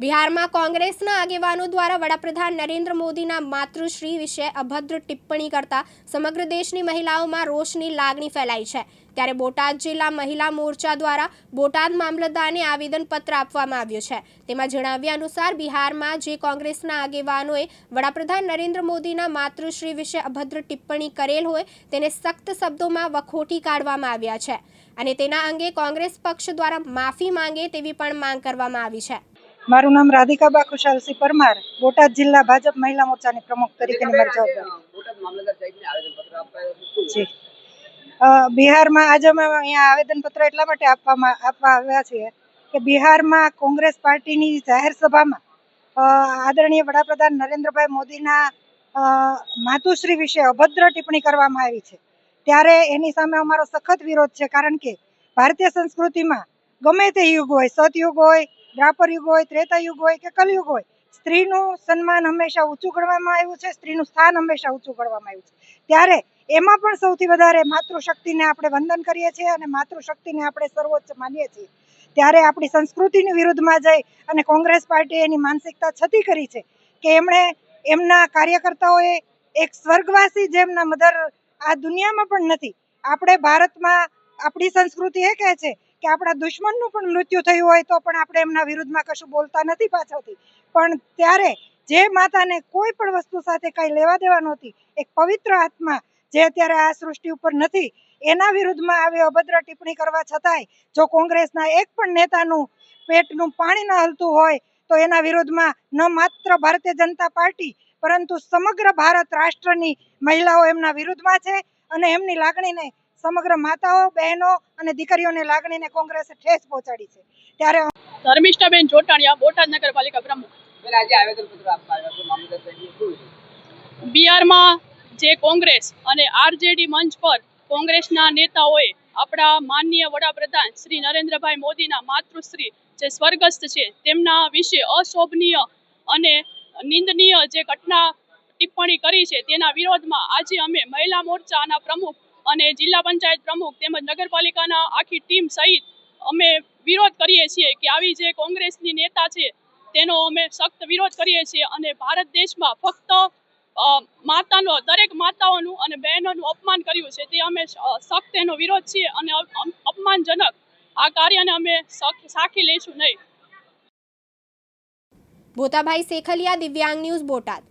બિહારમાં કોંગ્રેસના આગેવાનો દ્વારા વડાપ્રધાન નરેન્દ્ર મોદીના માતૃશ્રી વિશે અભદ્ર ટિપ્પણી કરતા સમગ્ર દેશની મહિલાઓમાં રોષની લાગણી ફેલાઈ છે. ત્યારે બોટાદ જિલ્લા મહિલા મોરચા દ્વારા બોટાદ મામલતદારને આવેદનપત્ર આપવામાં આવ્યું છે. તેમાં જણાવ્યા અનુસાર બિહારમાં જે કોંગ્રેસના આગેવાનોએ વડાપ્રધાન નરેન્દ્ર મોદીના માતૃશ્રી વિશે અભદ્ર ટિપ્પણી કરેલ હોય, તેને સખ્ત શબ્દોમાં વખોટી કાઢવામાં આવ્યા છે. અને તેના અંગે કોંગ્રેસ પક્ષ દ્વારા માફી માંગે તેવી પણ માંગ કરવામાં આવી છે. મારું નામ રાધિકાબા ખુશાલસિંહ પરમાર. બોટાદ જિલ્લા ભાજપ મહિલા મોરચાની પ્રમુખ તરીકેની મારી જવાબદારી. બિહારમાં આજે અમે અહીંયા આવેદનપત્ર એટલા માટે આપવામાં આપવા આવ્યા છીએ કે બિહારમાં કોંગ્રેસ પાર્ટીની જાહેર સભામાં આદરણીય વડાપ્રધાન નરેન્દ્રભાઈ મોદીના માતુશ્રી વિશે અભદ્ર ટિપ્પણી કરવામાં આવી છે. ત્યારે એની સામે અમારો સખત વિરોધ છે કારણ કે ભારતીય સંસ્કૃતિમાં ગમે તે યુગ હોય સતયુગ હોય દ્વાપર યુગ હોય ત્રેતા યુગ હોય કે કલયુગ હોય, સ્ત્રીનું સન્માન હંમેશા ઊંચું ગણવામાં આવ્યું છે, સ્ત્રીનું સ્થાન હંમેશા ઊંચું ગણવામાં આવ્યું છે. ત્યારે એમાં પણ સૌથી વધારે માતૃશક્તિને આપણે વંદન કરીએ છીએ અને માતૃશક્તિને આપણે સર્વોચ્ચ માનીએ છીએ. ત્યારે આપણી સંસ્કૃતિની વિરુદ્ધમાં જઈ અને કોંગ્રેસ પાર્ટીએ એની માનસિકતા છતી કરી છે કે એમણે એમના કાર્યકર્તાઓએ એક સ્વર્ગવાસી જેમના મધર આ દુનિયામાં પણ નથી. આપણે ભારતમાં આપણી સંસ્કૃતિ એ કહે છે કે આપણા દુશ્મનનું પણ મૃત્યુ થયું હોય તો પણ આપણે એમના વિરુદ્ધમાં કશું બોલતા નથી પાછળથી. પણ ત્યારે જે માતાને કોઈ પણ વસ્તુ સાથે કાંઈ લેવા દેવા નહોતી, એક પવિત્ર આત્મા જે અત્યારે આ સૃષ્ટિ ઉપર નથી, એના વિરુદ્ધમાં આવી અભદ્ર ટિપ્પણી કરવા છતાંય જો કોંગ્રેસના એક પણ નેતાનું પેટનું પાણી ન હલતું હોય, તો એના વિરોધમાં ન માત્ર ભારતીય જનતા પાર્ટી, પરંતુ સમગ્ર ભારત રાષ્ટ્રની મહિલાઓ એમના વિરુદ્ધમાં છે અને એમની લાગણીને સમગ્ર માતાઓ બહેનો અને દીકરીઓને લાગણીને કોંગ્રેસે ઠેસ પહોંચાડી છે. ત્યારે ધર્મિષ્ઠાબેન જોટાણીયા બોટાદ નગરપાલિકા પ્રમુખ. બિહારમાં જે કોંગ્રેસ અને આરજેડી મંચ પર કોંગ્રેસના નેતાઓએ આપણા માનનીય વડાપ્રધાન શ્રી નરેન્દ્રભાઈ મોદીના માતૃશ્રી જે સ્વર્ગસ્થ છે તેમના વિશે અશોભનીય અને નિંદનીય જે ઘટના ટિપ્પણી કરી છે તેના વિરોધમાં આજે અમે મહિલા મોરચાના પ્રમુખ અને જિલ્લા પંચાયત પ્રમુખ તેમજ નગરપાલિકાના આખી ટીમ સહિત અમે વિરોધ કરીએ છીએ કે આવી જે કોંગ્રેસની નેતા છે, તેનો અમે સખ્ત વિરોધ કરીએ છીએ અને ભારત દેશમાં ફક્ત માતાનો, દરેક માતાઓનું અને બહેનોનું અપમાન કર્યું છે, તે અમે સખ્ત એનો વિરોધ છીએ અને અપમાનજનક આ કાર્યને અમે સાખી લઈશું નહીં. ભોતાભાઈ શેખલિયા, દિવ્યાંગ ન્યૂઝ બોટાદ.